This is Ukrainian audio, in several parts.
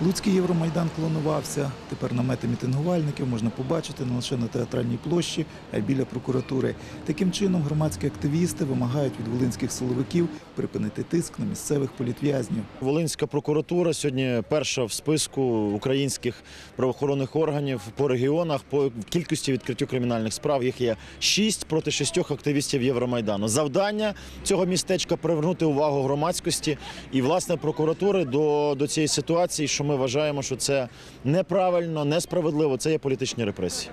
Луцький Євромайдан клонувався. Тепер намети мітингувальників можна побачити не лише на театральній площі, а й біля прокуратури. Таким чином громадські активісти вимагають від волинських силовиків припинити тиск на місцевих політв'язнів. Волинська прокуратура сьогодні перша в списку українських правоохоронних органів по регіонах по кількості відкриттю кримінальних справ. Їх є шість проти шістьох активістів Євромайдану. Завдання цього містечка привернути увагу громадськості і власне прокуратури до, до цієї ситуації, що ми вважаємо, що це неправильно, несправедливо. Це є політичні репресії.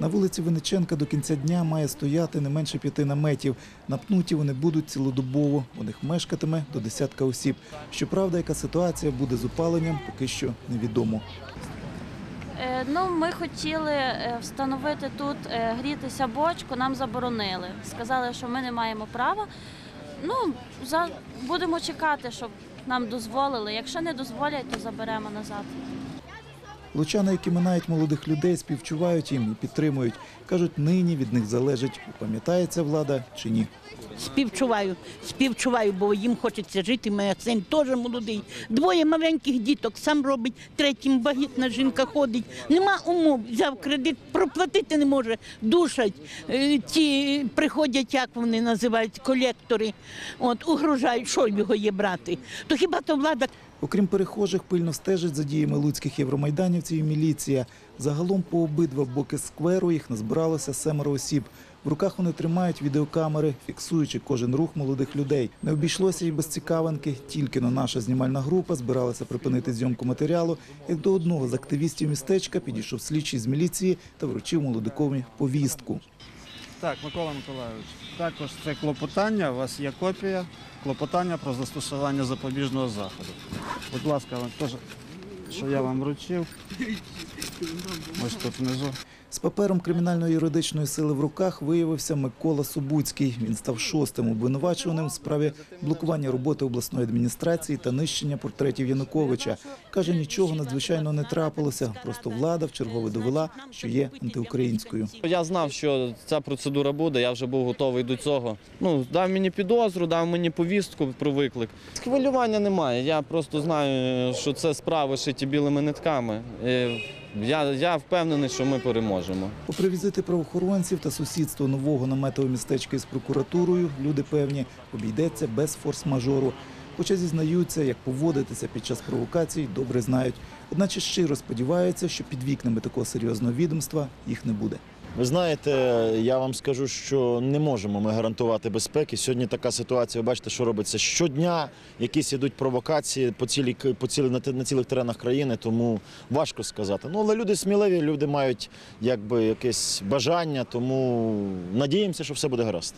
На вулиці Винниченка до кінця дня має стояти не менше п'яти наметів. Напнуті вони будуть цілодобово. У них мешкатиме до десятка осіб. Щоправда, яка ситуація буде з опаленням, поки що невідомо. Е, Ну, ми хотіли е, встановити тут е, грітися бочку, нам заборонили. Сказали, що ми не маємо права. Ну, за... будемо чекати, щоб нам дозволили. Якщо не дозволять, то заберемо назад. Лучани, які минають молодих людей, співчувають їм і підтримують. Кажуть, нині від них залежить, пам'ятається влада чи ні. Співчуваю, співчуваю, бо їм хочеться жити. Моя син теж молодий. Двоє маленьких діток сам робить, третім вагітна жінка ходить. Нема умов, взяв кредит, проплатити не може, душать. Е, Ті приходять, як вони називають, колектори. От угрожають, що його є брати. То хіба то влада Окрім перехожих, пильно стежить за діями луцьких євромайданівців і міліція. Загалом по обидва боки скверу їх назбиралося семеро осіб. В руках вони тримають відеокамери, фіксуючи кожен рух молодих людей. Не обійшлося і без цікавинки. Тільки но наша знімальна група збиралася припинити зйомку матеріалу, як до одного з активістів містечка підійшов слідчий з міліції та вручив молодикові повістку. Так, Микола Миколайович, також це клопотання, у вас є копія клопотання про застосування запобіжного заходу. Будь ласка, вам теж, що я вам вручив. Ось тут внизу. З папером кримінально-юридичної сили в руках виявився Микола Субуцький. Він став шостим обвинувачуваним в справі блокування роботи обласної адміністрації та нищення портретів Януковича. Каже, нічого надзвичайно не трапилося. Просто влада вчергове довела, що є антиукраїнською. Я знав, що ця процедура буде, я вже був готовий до цього. Ну, дав мені підозру, дав мені повістку про виклик. Хвилювання немає. Я просто знаю, що це справи шиті білими нитками. Я, я впевнений, що ми переможемо. Попри візити правоохоронців та сусідство нового наметового містечка із прокуратурою, люди певні, обійдеться без форс-мажору. Хоча зізнаються, як поводитися під час провокацій, добре знають. Одначе щиро сподіваються, що під вікнами такого серйозного відомства їх не буде. Ви знаєте, я вам скажу, що не можемо ми гарантувати безпеки. Сьогодні така ситуація. Ви бачите, що робиться щодня. Якісь ідуть провокації по цілі по цілі на, на цілих теренах країни, тому важко сказати. Ну але люди сміливі, люди мають якби якесь бажання, тому надіємося, що все буде гаразд.